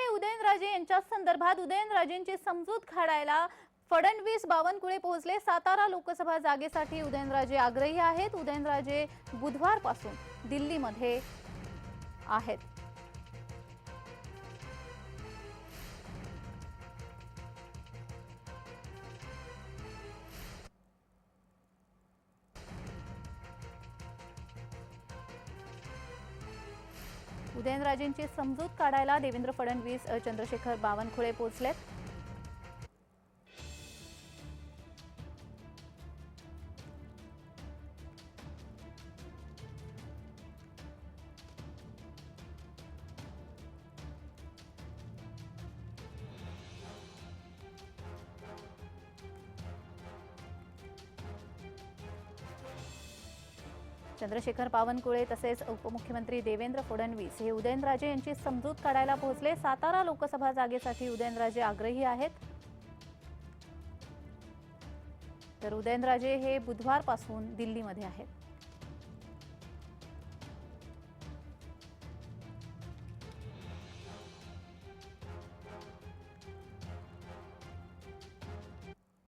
आहे उदयनराजे यांच्या संदर्भात. उदयनराजेंची समजूत काढायला फडणवीस बावनकुळे पोहोचले. सातारा लोकसभा जागेसाठी उदयनराजे आग्रही आहेत. उदयनराजे बुधवारपासून दिल्लीमध्ये आहेत. उदयनराजेंची समजूत काढायला देवेंद्र फडणवीस चंद्रशेखर बावनकुळे पोहोचलेत. चंद्रशेखर बावनकुळे तसेच उपमुख्यमंत्री देवेंद्र फडणवीस हे उदयनराजे यांची समजूत काढायला पोहोचले. सातारा लोकसभा जागेसाठी उदयनराजे आग्रही आहेत. तर उदयनराजे हे बुधवारपासून दिल्लीमध्ये आहेत.